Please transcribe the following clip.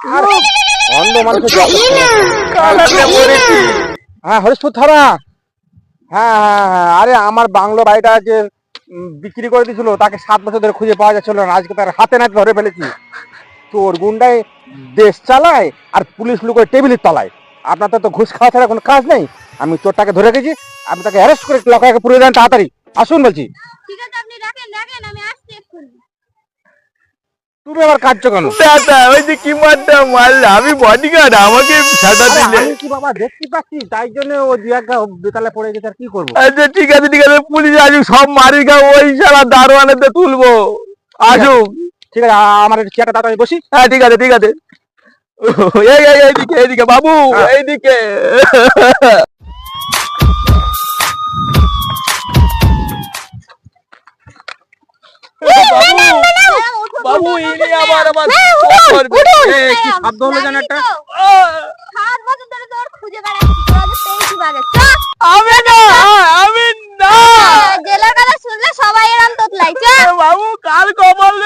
আর অন্ধ হ্যাঁ হরিশপুর থানা হ্যাঁ হ্যাঁ হ্যাঁ আরে আমার বাংলো বাড়িটা যে বিক্রি করে দিয়েছিল তাকে সাত বছর ধরে খুঁজে পাওয়া যাচ্ছিল না। আজকে তার হাতে নাতে ধরে ফেলেছি। তোর গুন্ডায় দেশ চালায় আর পুলিশ লোক ওই টেবিলের তলায়। আপনার তো ঘুষ খাওয়া ছাড়া কোনো কাজ নেই। আমি চোরটাকে ধরে গেছি আপনি তাকে অ্যারেস্ট করে লকাকে পুরে দেন তাড়াতাড়ি। আসুন বলছি। ঠিক আছে আপনি রাখেন রাখেন আমি আসছি এক্ষুনি। তুমি আবার কাঁদছো কেন? দাদা ওই যে কি মারটা মারলে? আমি বডিগার্ড আমাকে সাদা দিলে। আমি কি বাবা দেখতে পাচ্ছি তাই জন্য ও দু বেতালে পড়ে গেছে আর কি করব? আচ্ছা ঠিক আছে ঠিক আছে পুলিশ আসুক সব মারি গা ওই সারা দারোয়ানেতে তুলবো। আসুক। ঠিক আছে আমার চেয়ারটা তাড়াতাড়ি বসি। হ্যাঁ ঠিক আছে ঠিক আছে। এই এই এইদিকে এইদিকে বাবু হ্যাঁ। এইদিকে। বাবু ইনি আবার আবার কি শব্দ হলো জানো একটা? আমি না আমি না। জেলা কালা শুনলে সবাই এরম তোতলাই বাবু কাল কবল